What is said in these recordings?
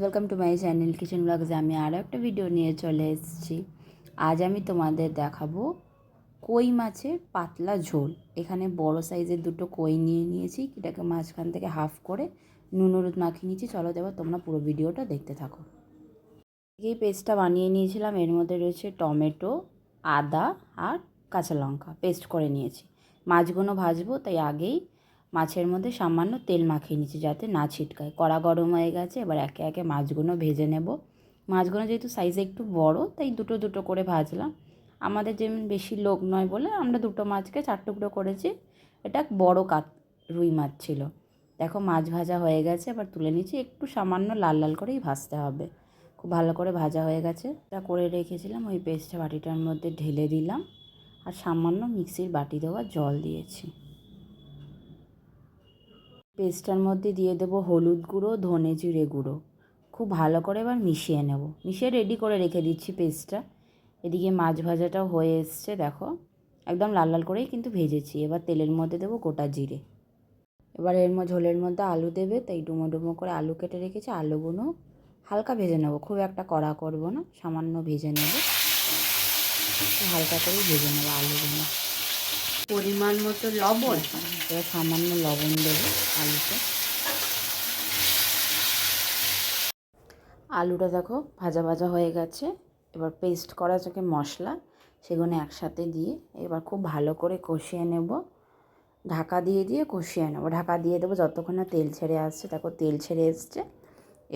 Welcome to my channel kitchen ব্লগসে আমি আরও একটা ভিডিও নিয়ে চলে এসেছি। আজ আমি তোমাদের দেখাবো কই মাছের পাতলা ঝোল। এখানে বড় সাইজের দুটো কই নিয়ে নিয়েছি। এটাকে মাঝখান থেকে হাফ করে নুন হলুদ মাখিয়ে নিয়েছি। চলো দেবো তোমরা পুরো ভিডিওটা দেখতে থাকো। এই পেস্টটা বানিয়ে নিয়েছিলাম। এর মধ্যে রয়েছে টমেটো, আদা আর কাঁচা লঙ্কা। পেস্ট করে নিয়েছি। মাছগুলো ভাজবো, তাই আগেই মাছের মধ্যে সামান্য তেল মাখিয়ে নিচ্ছি যাতে না ছিটকায়। কড়া গরম হয়ে গেছে, এবার একে একে মাছগুলো ভেজে নেব। মাছগুলো যেহেতু সাইজে একটু বড়, তাই দুটো দুটো করে ভাজলাম। আমাদের যেমন বেশি লোক নয় বলে আমরা দুটো মাছকে চার টুকরো করেছি। এটা বড় কাত, রুই মাছ ছিল। দেখো মাছ ভাজা হয়ে গেছে, এবার তুলে নিচ্ছি। একটু সামান্য লাল লাল করেই ভাজতে হবে। খুব ভালো করে ভাজা হয়ে গেছে। এটা করে রেখেছিলাম, ওই পেস্টটা বাটিটার মধ্যে ঢেলে দিলাম। আর সামান্য মিক্সির বাটি দেওয়া জল দিয়েছি। পেস্টটার মধ্যে দিয়ে দেবো হলুদ গুঁড়ো, ধনে জিরে গুঁড়ো। খুব ভালো করে এবার মিশিয়ে নেব। মিশিয়ে রেডি করে রেখে দিচ্ছি পেস্টটা। এদিকে মাছ ভাজাটাও হয়ে এসছে, দেখো। একদম লাল লাল করেই কিন্তু ভেজেছি। এবার তেলের মধ্যে দেবো গোটা জিরে। এবার এর মধ্যে ঝোলের মধ্যে আলু দেবে, তাই ডুমো ডুমো করে আলু কেটে রেখেছি। আলুগুলো হালকা ভেজে নেব। খুব একটা কড়া করব না, সামান্য ভেজে নেব। হালকা করেই ভেজে নেব আলুগুলো। পরিমাণ মতো লবণ? সামান্য লবণ দেবো আলুতে। আলুটা দেখো ভাজা ভাজা হয়ে গেছে। এবার পেস্ট করা যাকে মশলা সেগুলো একসাথে দিয়ে এবার খুব ভালো করে কষিয়ে নেব। ঢাকা দিয়ে দিয়ে কষিয়ে নেব। ঢাকা দিয়ে দেবো যতক্ষণ না তেল ছেড়ে আসছে। দেখো তেল ছেড়ে এসছে।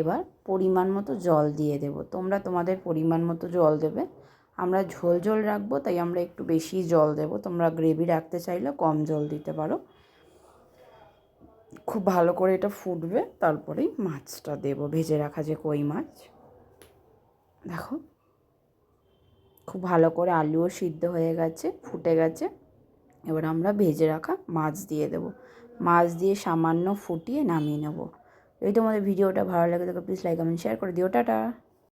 এবার পরিমাণ মতো জল দিয়ে দেবো। তোমরা তোমাদের পরিমাণ মতো জল দেবে। আমরা ঝোল ঝোল রাখব, তাই আমরা একটু বেশি জল দেবো। তোমরা গ্রেভি রাখতে চাইলে কম জল দিতে পারো। খুব ভালো করে এটা ফুটবে, তারপরেই মাছটা দেবো, ভেজে রাখা যে কই মাছ। দেখো, খুব ভালো করে আলুও সিদ্ধ হয়ে গেছে, ফুটে গেছে। এবার আমরা ভেজে রাখা মাছ দিয়ে দেবো। মাছ দিয়ে সামান্য ফুটিয়ে নামিয়ে নেব। যদি তোমাদের ভিডিওটা ভালো লাগে, তাহলে প্লিজ লাইক কমেন্ট শেয়ার করে দিও। টাটা!